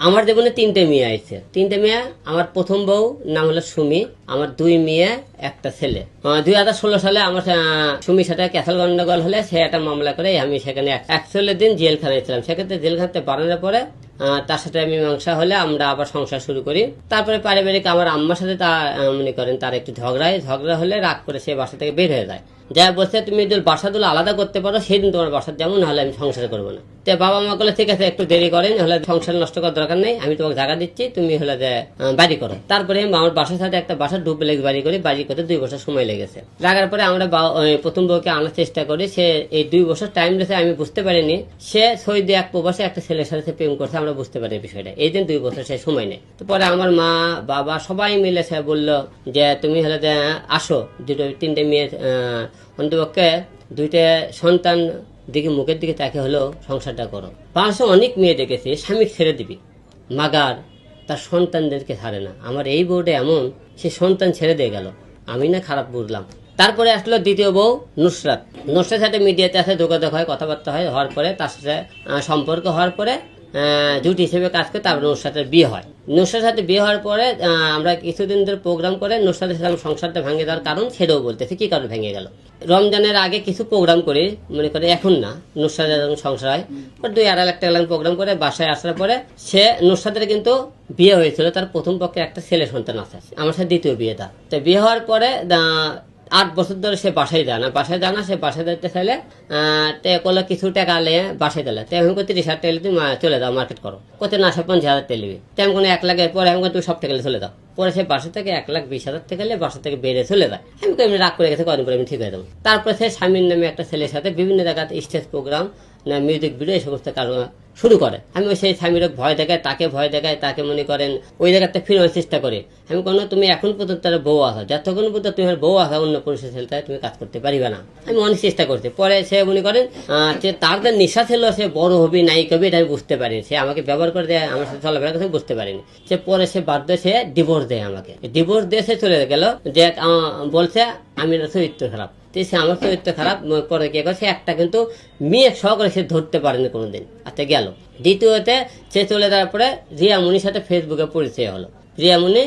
আমার জীবনে তিনটে মেয়ে আছে তিনটে মেয়ে, আমার প্রথম বউ, নাম হলো সুমি। আমার দুই মেয়ে, একটা ছেলে। দুই হাজার ষোলো সালে আমার সুমির সাথে ক্যাসেল গন্ডগোল হলে সে একটা মামলা করে আমি সেখানে একচল্লিশ দিন জেলখানায় ছিলাম সেক্ষেত্রে জেলখানাতে বাড়ানোর পরে তার সাথে মীমাংসা হলে আমরা আবার সংসার শুরু করি। তারপরে পারিবারিক আমার আম্মার সাথে তা মনে করেন তার একটু ঝগড়া হয় ঝগড়া হলে রাগ করে সে বাসা থেকে বের হয়ে যায়। যা বলছে, তুমি যদি বাসাগুলো আলাদা করতে পারো, সেদিন তোমার বাসা যেমন হলে আমি সংসার করব না। তো বাবা মা বলে, ঠিক আছে, একটু দেরি করেন হলে সংসার নষ্ট করার দরকার নেই। আমি তোমাকে জায়গা দিচ্ছি, তুমি হলে যে বাড়ি করো। তারপরে আমি আমার বাসার সাথে একটা বাসা ডুপ্লেক্স বাড়ি করি, বাড়ি করতে দুই বছর সময় লেগেছে। লাগার পরে আমরা প্রথম বউকে আনার চেষ্টা করি। সে এই দুই বছর টাইম লেছে আমি বুঝতে পারিনি। সে সৌদি এক প্রবাসে একটা ছেলের সাথে প্রেম করছে। আমরা বুঝতে পারি বিষয়টা। এই দিন দুই বছর সে সময় নেই তো পরে আমার মা, বাবা সবাই মিলে সে বলল যে, তুমি হলে আসো। দুটো, তিনটে মেয়ে অন্তপক্ষে দুইটা সন্তান দিকে, মুখের দিকে তাকে হলো, সংসারটা করো। পাঁচশো অনেক মেয়ে দেখেছি, স্বামী ছেড়ে দিবি। মাগার, তার সন্তানদেরকে ছাড়ে না। আমার এই বউটা এমন, সে সন্তান ছেড়ে দিয়ে গেল। আমি না খারাপ বুঝলাম। তারপরে আসলো দ্বিতীয় বউ, নুসরাত। নুসরাতের সাথে মিডিয়াতে আসে যোগাযোগ হয়, কথাবার্তা হয়, হওয়ার পরে তার সাথে সম্পর্ক হওয়ার পরে জুটি হিসেবে কাজ করে তারপরে নুসরাতের বিয়ে হয়। নুসরাতের সাথে বিয়ে হওয়ার পরে আমরা কিছুদিন ধরে প্রোগ্রাম করে নুসরাতের সাথে আমার সংসারটা ভেঙে দেওয়ার কারণ সেটাও বলতেছে, কি কারণে ভেঙে গেল? রমজানের আগে কিছু প্রোগ্রাম করি, মনে করে এখন না নুসরাতের যখন সংসার হয়। দুই আড়াই লাখ টাকা প্রোগ্রাম করে, বাসায় আসার পরে সে নুসরাতের কিন্তু বিয়ে হয়েছিল, তার প্রথম পক্ষে একটা ছেলে সন্তান আছে, আমার সাথে দ্বিতীয় বিয়েটা। তো বিয়ে হওয়ার পরে আট বছর ধরে সে বাসায় যায় না। বাসায় যায় না, সে বাসায় যাইতে চাইলে তে কলে কিছু টাকা আলে বাসায় দিলে। তো আমি তিরিশ হাজার টাকা তুমি চলে যাও মার্কেট করো। কত না, সে পঞ্চাশ হাজার টাকা নিবি তেমন কোনো এক লাখের পরে আমি তুমি সব টাকা চলে যাও। পরে সে বাসা থেকে এক লাখ বিশ হাজার টাকা নিয়ে বাসা থেকে বেড়ে চলে যায়। আমি তো এমনি রাগ করে গেছে, কদিন পরে আমি ঠিক হয়ে যাব। তারপরে সে স্বামীর নামে একটা ছেলের সাথে বিভিন্ন জায়গাতে স্টেজ প্রোগ্রাম না মিউজিক ভিডিও এই সমস্ত কারণ শুরু করে। আমি ওই সেই স্বামীর ভয় দেখায়, তাকে ভয় দেখায়, তাকে মনে করেন ওই জায়গাতে ফিরানোর চেষ্টা করি। আমি কোনো তুমি এখন পর্যন্ত তার বউ আসা যতক্ষণ পর্যন্ত তুমি বউ আসা অন্য পুরুষের ছেলে তুমি কাজ করতে পারিবে না। আমি অনেক চেষ্টা করছি। পরে সে মনে করেন যে তার যে নেশা ছিল, সে বড় হবি, নাই কবি, এটা আমি বুঝতে পারিনি। সে আমাকে ব্যবহার করে দেয়, আমার সাথে চলাফেরা আমি বুঝতে পারিনি। সে পরে সে বাধ্য সে ডিভোর্স দেয় আমাকে। ডিভোর্স দিয়ে সে চলে গেল। যে বলছে আমি না চরিত্র খারাপ। তো সে আমার চরিত্র খারাপ করে পরে কে করছে, একটা কিন্তু মেয়ে সহকারে সে ধরতে পারেনি কোনোদিন আচ্ছা গেল। দ্বিতীয়তে, সে চলে যাওয়ার পরে রিয়া মুনির সাথে ফেসবুকে পরিচয় হলো। রিয়া মুনি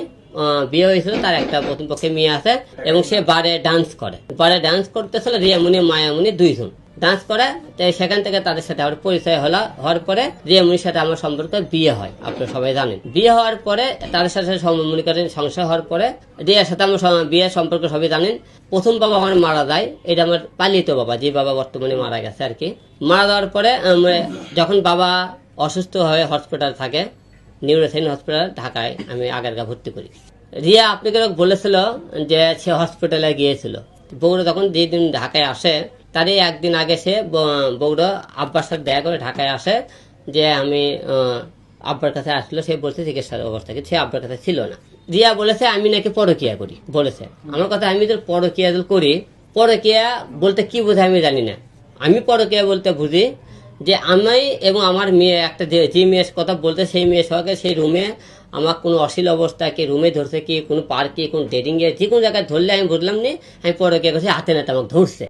বিয়ে হয়েছিল, তার একটা প্রথম পক্ষে মেয়ে আছে, এবং সে বারে ডান্স করে। বারে ডান্স করতেছিল রিয়ামণি মায়ামুনি দুইজন। ডান্স করে তো সেখান থেকে তাদের সাথে আমার পরিচয় হলো, হওয়ার পরে রিয়ামুনির সাথে আমার সম্পর্কে বিয়ে হয়, আপনারা সবাই জানেন। বিয়ে হওয়ার পরে তাদের সাথে মনে করেন সংসার হওয়ার পরে রিয়ার সাথে আমার বিয়ের সম্পর্ক সবাই জানেন। প্রথম বাবা আমার মারা যায়, এটা আমার পালিত বাবা, যে বাবা বর্তমানে মারা গেছে আর কি। মারা যাওয়ার পরে যখন বাবা অসুস্থ হয়ে হসপিটাল থাকে নিউরোসাইন হসপিটাল ঢাকায় আমি আগারগা ভর্তি করি। রিয়া আপনাকে বলেছিল যে সে হসপিটালে গিয়েছিল। বৌরা যখন যেদিন ঢাকায় আসে তারই একদিন আগে সে বৌরা আব্বার সাথে দেখা করে ঢাকায় আসে, যে আমি আব্বার কাছে আসলো, সে বলছে চিকিৎসার অবস্থা সে আব্বার কাছে ছিল না। রিয়া বলেছে, আমি নাকি পরকিয়া করি, বলেছে। আমার কথা, আমি তো পরকিয়া করি, পরকিয়া বলতে কি বোঝায় আমি জানি না। আমি পরকিয়া বলতে বুঝি যে আমি এবং আমার মেয়ে, একটা যে যে মেয়ের কথা বলতে সেই মেয়ের সঙ্গে সেই রুমে আমার কোনো অশ্লীল অবস্থা কি, রুমে ধরছে কি, কোনো পার্কে, কোনো ডেটিংয়ে যে কোনো জায়গায় ধরলে আমি বুঝলাম নি, আমি পরে কে করছি, হাতে নাতে আমাকে ধরছে।